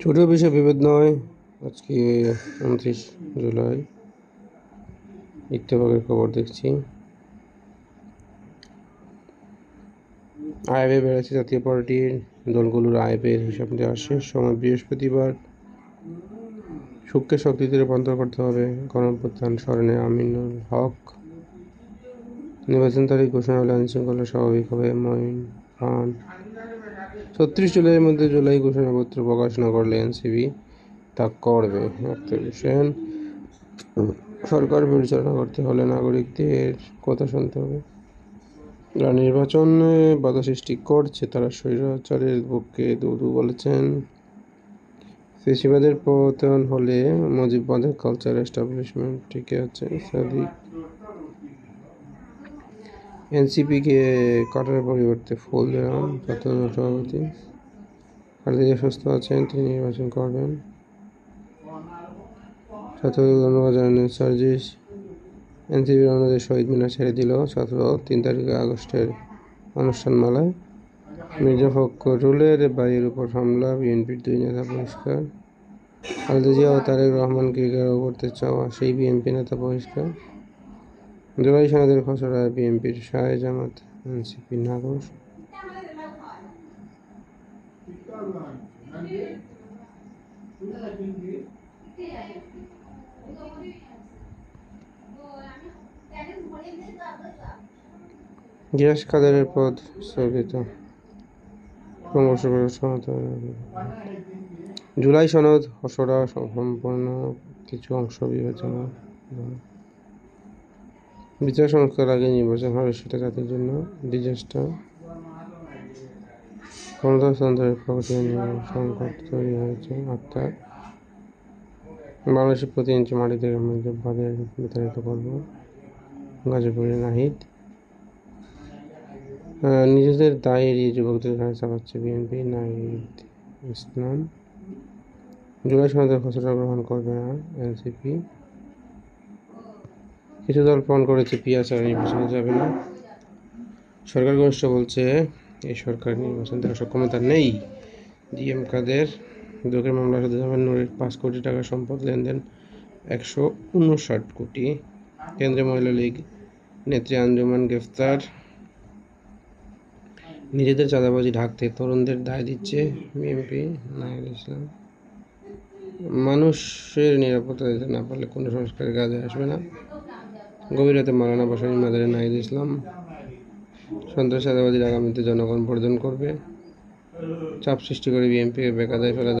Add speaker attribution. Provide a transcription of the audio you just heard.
Speaker 1: ছোট বিষয় বিভেদ নয়। আজকে উনত্রিশ জুলাই। ইত্তেফাকের খবর দেখছি। আয় ব্যয় বেড়েছে জাতীয় পার্টির। দলগুলোর আয় ব্যয়ের হিসাব দেওয়ার শেষ। সময় বৃহস্পতিবার। সুখকে শক্তিতে রূপান্তর করতে হবে। গণপ্রত্যান স্মরণে আমিনুল হক নির্বাচন তারিখ ঘোষণা হলে আইনশৃঙ্খলা স্বাভাবিক হবে। মঈন খান ছত্রিশ জুলাইয়ের মধ্যে জুলাই ঘোষণাপত্র প্রকাশ না করলে এনসিবি তা করবে। আক্তার সরকার পরিচালনা করতে হলে নাগরিকদের কথা শুনতে হবে। যারা নির্বাচনে বাধা সৃষ্টি করছে, তারা স্বৈরাচারের পক্ষে দুদু বলেছেন। ফেসিবাদের পতন হলে মুজিববাদের কালচার এস্টাবলিশমেন্ট টিকে আছে সাদিক এনসিপিকে কাটার পরিবর্তে ফুল দিলাম ছাত্র সভাপতি খালেদা সুস্থ আছেন, তিনি নির্বাচন করবেন। ছাত্রদের ধন্যবাদ জানালেন সার্জিস। এনসিপির অন্যদের শহীদ মিনার ছেড়ে দিল ছাত্র তিন তারিখে আগস্টের অনুষ্ঠানমালায়। মির্জা ফখরুলের বাড়ির উপর হামলা, বিএনপির দুই নেতা বহিষ্কার। খালেদা জিয়া ও তারেক রহমানকে ঘেরাও করতে চাওয়া সেই বিএনপি নেতা বহিষ্কার। জুলাই সনদের খসড়া বিএনপির সায় জামাত, এনসিপি, নাগর। গিয়াস পদ স্থগিত। জুলাই সনদ খসড়া সম্পূর্ণ কিছু অংশ বিবেচনা। বিচার সংস্কার আগে নির্বাচন হবে সেটা জাতির জন্য। ডিজাস্টার, ক্ষমতা হস্তান্তরের প্রক্রিয়া নিয়ে সংকট তৈরি হয়েছে আত্মার বাংলাদেশের প্রতি ইঞ্চি মাটি থেকে আমরা বাদের বিতাড়িত করব। গাজীপুরে নাহিদ। নিজেদের দায় এড়িয়ে যুবকদের ঘাড়ে চাপাচ্ছে বিএনপি। নাহিদ ইসলাম। জুলাই সনদের খসড়া গ্রহণ করবে না এনসিপি। কিছু দল প্রমাণ করেছে পিয়া ছাড়া নির্বাচনে যাবে না। সরকার ঘনিষ্ঠ বলছে, এই সরকার নির্বাচন দেওয়ার সক্ষমতা নেই। ডিএম কাদের দুঃখের মামলা সাথে নূরের পাঁচ কোটি টাকা সম্পদ লেনদেন, একশো উনষাট কোটি। কেন্দ্রীয় মহিলা লীগ নেত্রী আঞ্জুমান গ্রেফতার। নিজেদের চাঁদাবাজি ঢাকতে তরুণদের দায় দিচ্ছে বিএনপি, নাহিদ ইসলাম। মানুষের নিরাপত্তা দিতে না পারলে কোনো সংস্কারের কাজে আসবে না। গভীর রাতে মালানা বাসানি মাদারে নাহিদ ইসলাম সন্ত্রাসবাদীর আগামীতে জনগণ বর্জন করবে। চাপ সৃষ্টি করে বিএনপিকে বেকাদায় ফেলা